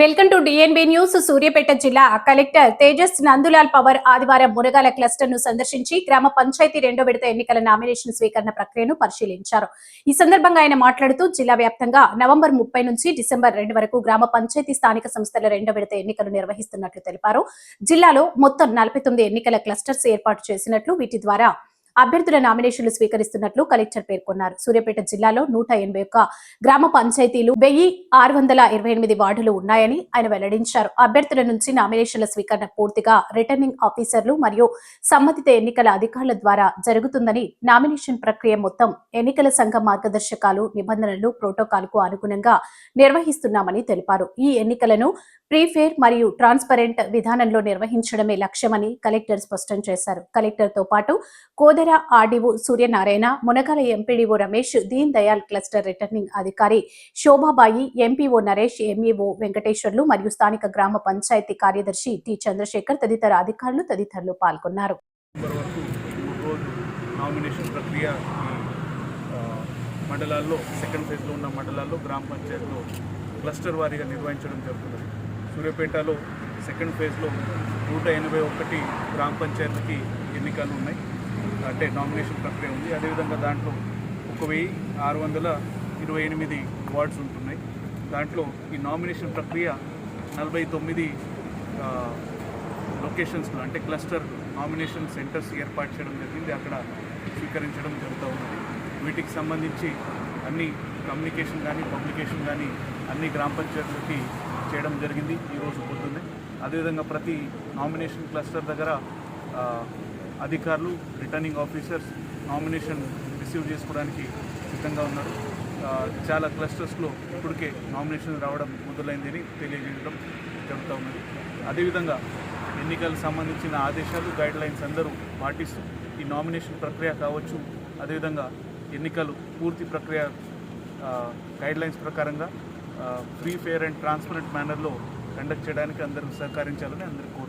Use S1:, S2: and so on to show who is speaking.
S1: Welcome to DNB news Suryapet జిల్లా collector Tejas Nandulal power ఆదివారం మునగాల క్లస్టర్ను సందర్శించి గ్రామ పంచాయతీ రెండో విడత ఎన్నికల నామినేషన్ స్వీకరణ ప్రక్రియను పరిశీలించారు. ఈ సందర్భంగా ఆయన మాట్లాడుతూ జిల్లా వ్యాప్తంగా నవంబర్ ముప్పై నుంచి డిసెంబర్ రెండు వరకు గ్రామ పంచాయతీ స్థానిక సంస్థల రెండో విడత ఎన్నికలు నిర్వహిస్తున్నట్లు తెలిపారు. జిల్లాలో మొత్తం నలభై తొమ్మిది ఎన్నికల క్లస్టర్స్ ఏర్పాటు చేసినట్లు వీటి ద్వారా అభ్యర్థుల నామినేషన్లు స్వీకరిస్తున్నట్లు కలెక్టర్ పేర్కొన్నారు. సూర్యాపేట జిల్లాలో నూట ఎనభై ఒక్క గ్రామ పంచాయతీలు వెయ్యి ఆరు వందల ఇరవై ఎనిమిది వార్డులు ఉన్నాయని ఆయన వెల్లడించారు. అభ్యర్థుల నుంచి నామినేషన్ల స్వీకరణ పూర్తిగా రిటర్నింగ్ ఆఫీసర్లు మరియు సంబంధిత ఎన్నికల అధికారుల ద్వారా జరుగుతుందని నామినేషన్ ప్రక్రియ మొత్తం ఎన్నికల సంఘ మార్గదర్శకాలు నిబంధనలు ప్రోటోకాల్కు అనుగుణంగా నిర్వహిస్తున్నామని తెలిపారు. ఈ ఎన్నికలను ప్రీఫేర్ మరియు ట్రాన్స్పరెంట్ విధానంలో నిర్వహించడమే లక్ష్యమని కలెక్టర్ స్పష్టం చేశారు. కలెక్టర్తో పాటు Kodera RDO Suryanarayana Munagala MPDO Ramesh Deen Dayal cluster returning అధికారి శోభాబాయి ఎంపీఓ నరేష్ ఎంఈఓ వెంకటేశ్వర్లు మరియు స్థానిక గ్రామ పంచాయతీ కార్యదర్శి టి చంద్రశేఖర్ తదితర అధికారులు తదితరులు పాల్గొన్నారు.
S2: నామినేషన్ ప్రక్రియ మండలాల్లో సెకండ్ ఫేజ్లో ఉన్న మండలాల్లో గ్రామ పంచాయతీలో క్లస్టర్ వారీగా నిర్వహించడం జరుగుతుంది సూర్యాపేటలో సెకండ్ ఫేజ్లో నూట ఎనభై ఒకటి గ్రామ పంచాయతీకి ఎన్నికలు ఉన్నాయి. అంటే నామినేషన్ ప్రక్రియ ఉంది. అదేవిధంగా దాంట్లో ఒక వెయ్యి ఆరు వందల ఇరవై ఎనిమిది వార్డ్స్ ఉంటున్నాయి. దాంట్లో ఈ నామినేషన్ ప్రక్రియ నలభై తొమ్మిది లొకేషన్స్లో అంటే క్లస్టర్ నామినేషన్ సెంటర్స్ ఏర్పాటు చేయడం జరిగింది. అక్కడ స్వీకరించడం జరుగుతూ ఉంది వీటికి సంబంధించి అన్ని కమ్యూనికేషన్ కానీ పబ్లికేషన్ కానీ అన్ని గ్రామ పంచాయతీలకి చేయడం జరిగింది ఈరోజు పొద్దున్నే అదేవిధంగా ప్రతి నామినేషన్ క్లస్టర్ దగ్గర అధికారులు రిటర్నింగ్ ఆఫీసర్స్ నామినేషన్ రిసీవ్ చేసుకోవడానికి సిద్ధంగా ఉన్నారు. చాలా క్లస్టర్స్లో ఇప్పటికే నామినేషన్ రావడం మొదలైందని తెలియజేయడం జరుగుతూ ఉన్నది. అదేవిధంగా ఎన్నికలకు సంబంధించిన ఆదేశాలు గైడ్ లైన్స్ అందరూ పాటిస్తూ ఈ నామినేషన్ ప్రక్రియ కావచ్చు. అదేవిధంగా ఎన్నికలు పూర్తి ప్రక్రియ గైడ్ లైన్స్ ప్రకారంగా ఫ్రీ ఫేర్ అండ్ ట్రాన్స్పరెంట్ మేనర్లో కండక్ట్ చేయడానికి అందరూ సహకరించాలని అందరికీ కోరుతాం